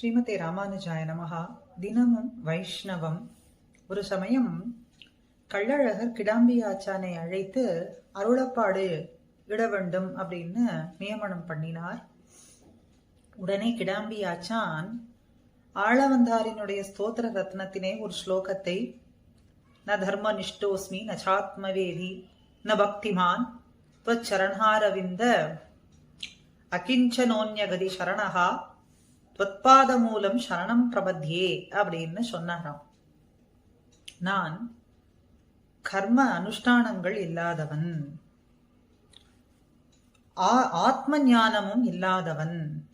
ஸ்ரீமதி ராமானுஜாய நமகா தினமும் வைஷ்ணவம். ஒரு சமயம் கள்ளழகர் கிடாம்பியாச்சானை அழைத்து அருளப்பாடு இட வேண்டும் அப்படின்னு நியமனம் பண்ணினார். உடனே கிடாம்பியாச்சான் ஆளவந்தாரினுடைய ஸ்தோத்திர ரத்னத்தினே ஒரு ஸ்லோகத்தை. ந தர்ம நிஷ்டோஸ்மி ந சாத்மவேதி ந பக்திமான் துவச்சரணாரவிந்த அகிஞ்சனோன்யகதி சரணகா துவத்பாத மூலம் சரணம் பிரபத்யே அப்படின்னு சொன்னாராம். நான் கர்ம அனுஷ்டானங்கள் இல்லாதவன். ஆ- ஆத்ம ஞானமும் இல்லாதவன்.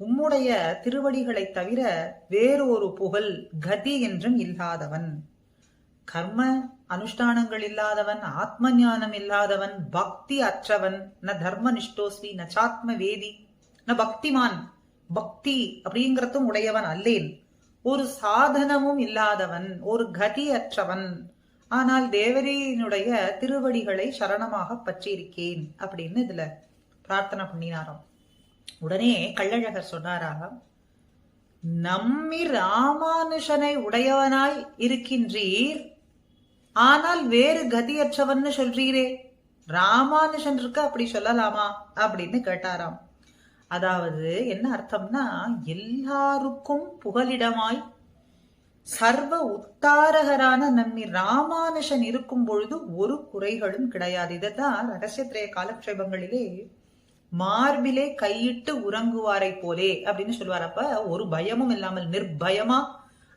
உம்முடைய திருவடிகளைத் தவிர வேறொரு புகழ் கதி என்றும் இல்லாதவன். கர்ம அனுஷ்டானங்கள் இல்லாதவன் ஆத்ம ஞானம் இல்லாதவன் பக்தி அற்றவன் ந தர்ம நிஷ்டோஸ்வி ந சாத்ம வேதி ந பக்திமான். பக்தி அப்படிங்கறதும் உடையவன் அல்லேன். ஒரு சாதனமும் இல்லாதவன் ஒரு கதி அற்றவன் ஆனால் தேவரியினுடைய திருவடிகளை சரணமாக பற்றியிருக்கேன் அப்படின்னு இதுல பிரார்த்தனை பண்ணினாராம். உடனே கள்ளழகர் சொன்னாரா நம்மி ராமானுஷனை உடையவனாய் இருக்கின்றீர் ஆனால் வேறு கதியற்றவன்னு சொல்றீரே. ராமானுஷன் இருக்க? அப்படி சொல்லலாமா? அப்படின்னு கேட்டாராம். அதாவது என்ன அர்த்தம்னா எல்லாருக்கும் புகலிடமாய் சர்வ உத்தாரகரான நம்மி ராமானுஷன் இருக்கும் பொழுது ஒரு குறைகளும் கிடையாது. இதைத்தான் ரகசியத்திரைய காலக்ஷேபங்களிலே மார்பிலே கையிட்டு உறங்குவாரை போலே அப்படின்னு சொல்லுவார். அப்ப ஒரு பயமும் இல்லாமல் நிர்பயமா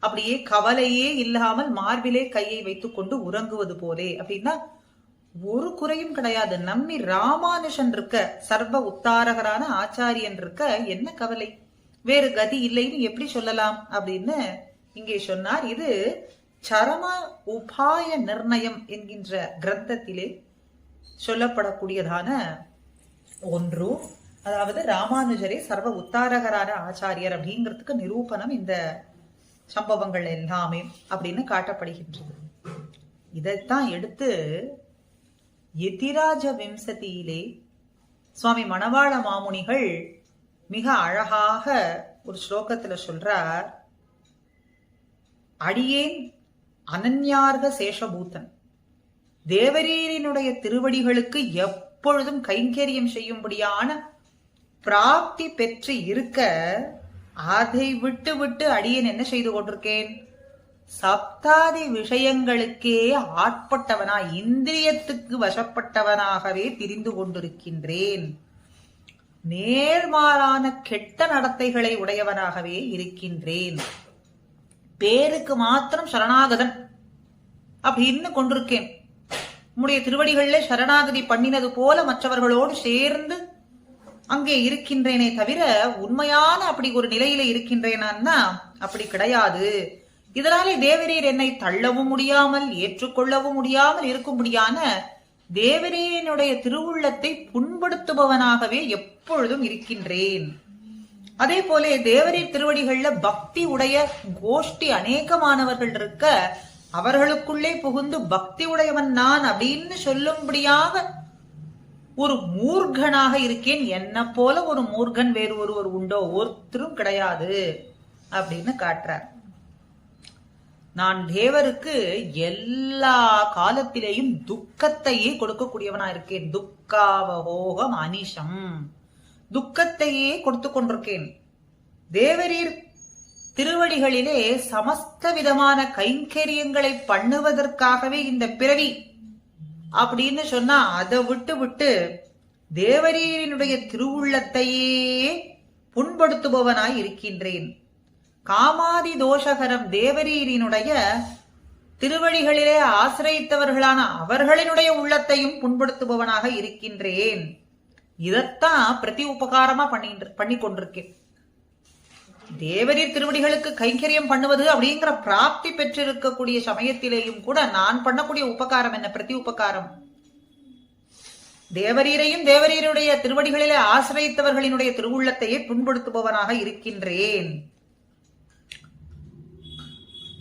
அப்படியே கவலையே இல்லாமல் மார்பிலே கையை வைத்துக்கொண்டு உறங்குவது போலே அப்படின்னா ஒரு குறையும் கிடையாது. நம்மி ராமானுஷன் இருக்க சர்வ உத்தாரகரான ஆச்சாரியன் இருக்க என்ன கவலை? வேறு கதி இல்லைன்னு எப்படி சொல்லலாம்? அப்படின்னு இங்கே சொன்னார். இது சரம உபாய நிர்ணயம் என்கின்ற கிரந்தத்திலே சொல்லப்படக்கூடியதான ஒன்று. அதாவது ராமானுஜரே சர்வ உத்தாரகரான ஆச்சாரியர் அப்படிங்கிறதுக்கு நிரூபணம் இந்த சம்பவங்கள் எல்லாமே அப்படின்னு காட்டப்படுகின்றது. இதைத்தான் எடுத்து எதிராஜ விம்சதியிலே சுவாமி மணவாள மாமுனிகள் மிக அழகாக ஒரு ஸ்லோகத்துல சொல்றார் அடியேன் அனன்யார்க சேஷபூத்தன் தேவரீரினுடைய திருவடிகளுக்கு எப்பொழுதும் கைங்கரியம் செய்யும்படியான பிராப்தி பெற்று இருக்க அதை விட்டு விட்டு அடியேன் என்ன செய்து கொண்டிருக்கேன்? சப்தாதி விஷயங்களுக்கே ஆட்பட்டவனா இந்திரியத்துக்கு வசப்பட்டவனாகவே திரிந்து கொண்டிருக்கின்றேன். நேர்மாறான கெட்ட நடத்தைகளை உடையவனாகவே இருக்கின்றேன். பேருக்கு மாத்திரம் சரணாகதன் அப்படின்னு கொண்டிருக்கேன். உம்முடைய திருவடிகள்ல சரணாகதி பண்ணினது போல மற்றவர்களோடு சேர்ந்து அங்கே இருக்கின்றேனே தவிர உண்மையான அப்படி ஒரு நிலையில இருக்கின்றேனான்னா அப்படி கிடையாது. இதனாலே தேவரீர் என்னை தள்ளவும் முடியாமல் ஏற்றுக்கொள்ளவும் முடியாமல் இருக்கும்படியான தேவரீனுடைய திருவுள்ளத்தை புண்படுத்துபவனாகவே எப்பொழுதும் இருக்கின்றேன். அதே போல தேவரீர் திருவடிகள்ல பக்தி உடைய கோஷ்டி அநேகமானவர்கள் இருக்க அவர்களுக்குள்ளே புகுந்து பக்தி உடையவன் நான் அப்படின்னு சொல்லும்படியாக ஒரு மூர்கனாக இருக்கேன். என்ன போல ஒரு மூர்கன் வேறு ஒருவர் உண்டோ? ஒருத்தரும் கிடையாது அப்படின்னு காட்டுறார். நான் தேவருக்கு எல்லா காலத்திலேயும் துக்கத்தையே கொடுக்கக்கூடியவனா இருக்கேன். துக்காவகோகம் அனிஷம். துக்கத்தையே கொடுத்து கொண்டிருக்கேன். தேவரீர் திருவடிகளிலே சமஸ்த விதமான கைங்கரியங்களை பண்ணுவதற்காகவே இந்த பிறவி. அப்படின்னு சொன்னா அதை விட்டு விட்டு தேவரீரினுடைய திருவுள்ளத்தையே புண்படுத்துபவனாய் இருக்கின்றேன். காமாதி தோஷகரம் தேவரீரினுடைய திருவடிகளிலே ஆசிரியத்தவர்களான அவர்களினுடைய உள்ளத்தையும் புண்படுத்துபவனாக இருக்கின்றேன். இதத்தான் பிரதி உபகாரமா பண்ணிட்டு பண்ணி கொண்டிருக்கேன் தேவரீர் திருவடிகளுக்கு கைங்கரியம் பண்ணுவது அப்படிங்கிற பிராப்தி பெற்றிருக்கக்கூடிய சமயத்திலேயும் கூட நான் பண்ணக்கூடிய உபகாரம் என்ன? பிரதி உபகாரம். தேவரீரையும் தேவரீருடைய திருவடிகளிலே ஆசிரியத்தவர்களினுடைய திருவுள்ளத்தையே புண்படுத்துபவனாக இருக்கின்றேன்.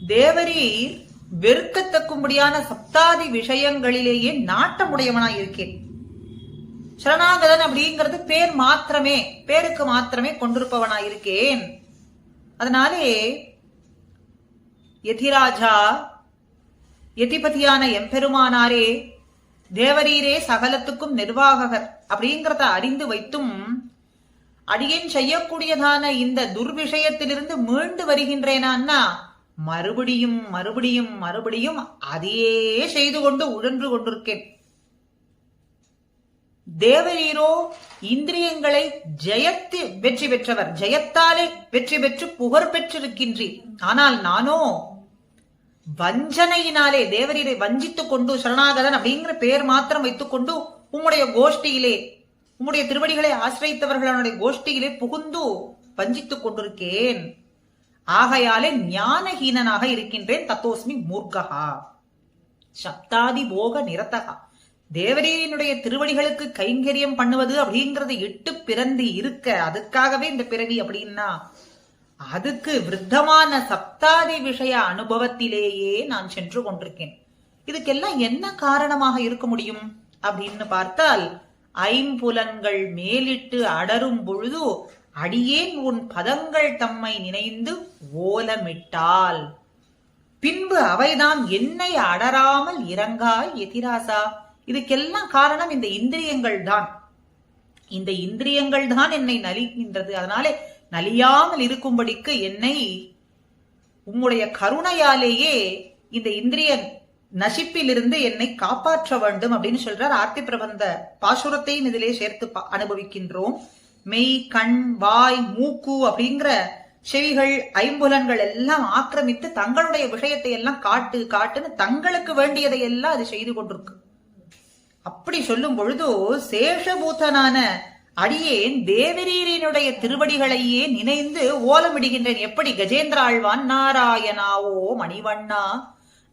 தேவரீர் வெறுக்கத்தக்கும்படியான சப்தாதி விஷயங்களிலேயே நாட்டமுடையவனாய் இருக்கேன். சரணாகதன் அப்படிங்கிறது பேர் மாத்திரமே பேருக்கு மாத்திரமே கொண்டிருப்பவனா இருக்கேன். அதனாலே எதிராஜா எதிபதியான எம்பெருமானாரே தேவரீரே சகலத்துக்கும் நிர்வாககர் அப்படிங்கிறத அறிந்து வைத்தும் அடியேன் செய்யக்கூடியதான இந்த துர்விஷயத்திலிருந்து மீண்டு வருகின்றேனான்னா மறுபடியும் மறுபடியும் மறுபடியும் அதையே செய்து கொண்டு உழன்று கொண்டிருக்கேன். தேவரீரோ இந்திரியங்களை ஜெயத்து வெற்றி பெற்றவர். ஜெயத்தாலே வெற்றி பெற்று புகழ் பெற்றிருக்கின்றீர். ஆனால் நானோ வஞ்சனையினாலே தேவரீரை வஞ்சித்துக் கொண்டு சரணாகதன் அப்படிங்கிற பெயர் மாத்திரம் வைத்துக் கொண்டு உம்முடைய கோஷ்டியிலே உம்முடைய திருவடிகளை ஆசிரியத்தவர்களுடைய கோஷ்டியிலே புகுந்து வஞ்சித்துக் கொண்டிருக்கேன். ஆகையாலே ஞானஹீனனாக இருக்கின்றேன் தத்தோஸ்மி மூர்க்கஹா. சப்தாதி போக நிரத்தகா. தேவரீனுடைய திருவடிகளுக்கு கைங்கரியம் பண்ணுவது அப்படிங்கறத இட்டு பிறந்து இருக்க அதுக்காகவே இந்த பிறவி அப்படின்னா அதுக்கு விருத்தமான சப்தாதி விஷய அனுபவத்திலேயே நான் சென்று கொண்டிருக்கேன். இதுக்கெல்லாம் என்ன காரணமாக இருக்க முடியும் அப்படின்னு பார்த்தால் ஐம்புலன்கள் மேலிட்டு அடரும் பொழுது அடியேன் உன் பதங்கள் தம்மை நினைந்து ஓலமிட்டால் பின்பு அவைதாம் என்னை அடராமல் இறங்காய் எதிராசா. இதுக்கெல்லாம் காரணம் இந்த இந்திரியங்கள் தான். இந்த இந்திரியங்கள் தான் என்னை நலிகின்றது அதனாலே நலியாமல் இருக்கும்படிக்கு என்னை உம்முடைய கருணையாலேயே இந்த இந்திரிய நசிப்பிலிருந்து என்னை காப்பாற்ற வேண்டும் அப்படின்னு சொல்றார் ஆர்த்தி பிரபந்த பாசுரத்தையும் இதிலே சேர்த்து பா- அனுபவிக்கின்றோம். மெய் கண் வாய் மூக்கு அப்படிங்கிற செவிகள் ஐம்புலன்கள் எல்லாம் ஆக்கிரமித்து தங்களுடைய விஷயத்தை எல்லாம் காட்டு காட்டுன்னு தங்களுக்கு வேண்டியதை எல்லாம் அது செய்து கொண்டிருக்கு. அப்படி சொல்லும் பொழுது சேஷபூத்தனான அடியேன் தேவரீரினுடைய திருவடிகளையே நினைந்து ஓலமிடுகின்றேன். எப்படி? கஜேந்திராழ்வான் நாராயணாவோ மணிவண்ணா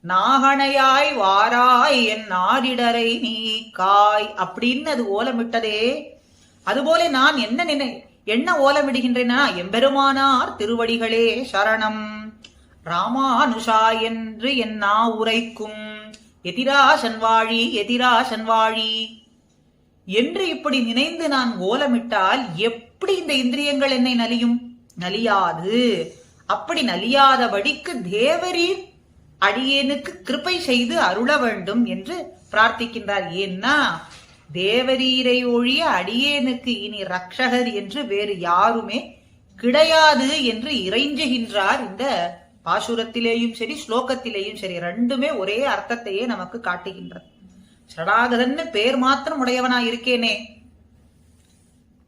நாகணையாய் வாராய் என் நாரிடரை நீ காய் அப்படின்னு அது ஓலமிட்டதே அதுபோல நான் என்ன நினை என்ன ஓலமிடுகின்றேனா? எம்பெருமானார் திருவடிகளே சரணம். ராமானுஷா என்று என் நா உரைக்கும் எதிராசன் வாழி எதிராசன் வாழி. என்று இப்படி நினைந்து நான் ஓலமிட்டால் எப்படி இந்த இந்திரியங்கள் என்னை நலியும்? நலியாது. அப்படி நலியாதபடிக்கு தேவரீர் அடியேனுக்கு கிருபை செய்து அருள வேண்டும் என்று பிரார்த்திக்கின்றார். ஏன்னா தேவரீரை ஒழிய அடியேனுக்கு இனி ரக்ஷகர் என்று வேறு யாருமே கிடையாது என்று இறைஞ்சுகின்றார். இந்த பாசுரத்திலேயும் சரி ஸ்லோகத்திலேயும் சரி ரெண்டுமே ஒரே அர்த்தத்தையே நமக்கு காட்டுகின்றது. சடாகதன்னு பேர் மாத்திரம் உடையவனா இருக்கேனே.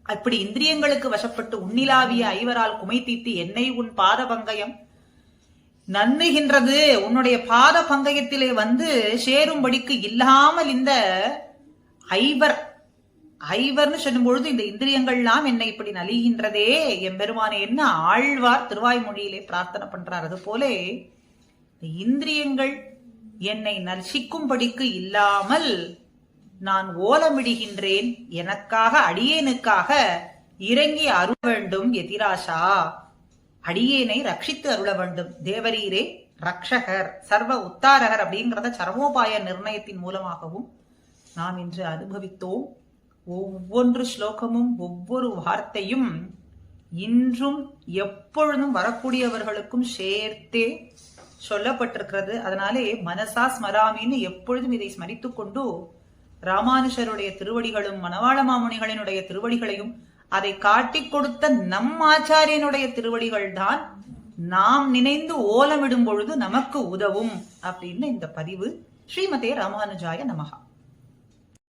அப்படி இந்திரியங்களுக்கு வசப்பட்டு உன்னிலாவிய ஐவரால் குமை என்னை உன் பாத பங்கயம் நன்னுகின்றது. உன்னுடைய பாத பங்கயத்திலே வந்து சேரும்படிக்கு இல்லாமல் இந்த ஐவர் ஐவர்னு சொல்லும் பொழுது இந்த இந்திரியங்கள்லாம் என்னை இப்படி நலிகின்றதே. எம்பெருமானே என்ன ஆழ்வார் திருவாய்மொழியிலே பிரார்த்தனை பண்றார். அது போலே இந்திரியங்கள் என்னை நர்சிக்கும்படிக்கு இல்லாமல் நான் ஓலமிடுகின்றேன். எனக்காக அடியேனுக்காக இறங்கி அருள வேண்டும் எதிராசா. அடியேனை ரட்சித்து அருள வேண்டும். தேவரீரே ரக்ஷகர் சர்வ உத்தாரகர் அப்படிங்கிறத சரமோபாய நிர்ணயத்தின் மூலமாகவும் நாம் இன்று அனுபவித்தோம் ஒவ்வொன்று ஸ்லோகமும் ஒவ்வொரு வார்த்தையும் இன்றும் எப்பொழுதும் வரக்கூடியவர்களுக்கும் சேர்த்தே சொல்லப்பட்டிருக்கிறது. அதனாலே மனசா ஸ்மராமின்னு எப்பொழுதும் இதை ஸ்மரித்துக் கொண்டு ராமானுஷருடைய திருவடிகளும் மணவாள மாமுனிகளினுடைய திருவடிகளையும் அதை காட்டிக் கொடுத்த நம் ஆச்சாரியனுடைய திருவடிகள் தான் நாம் நினைந்து ஓலமிடும் பொழுது நமக்கு உதவும் அப்படின்னு இந்த பதிவு. ஸ்ரீமதே ராமானுஜாய நமகா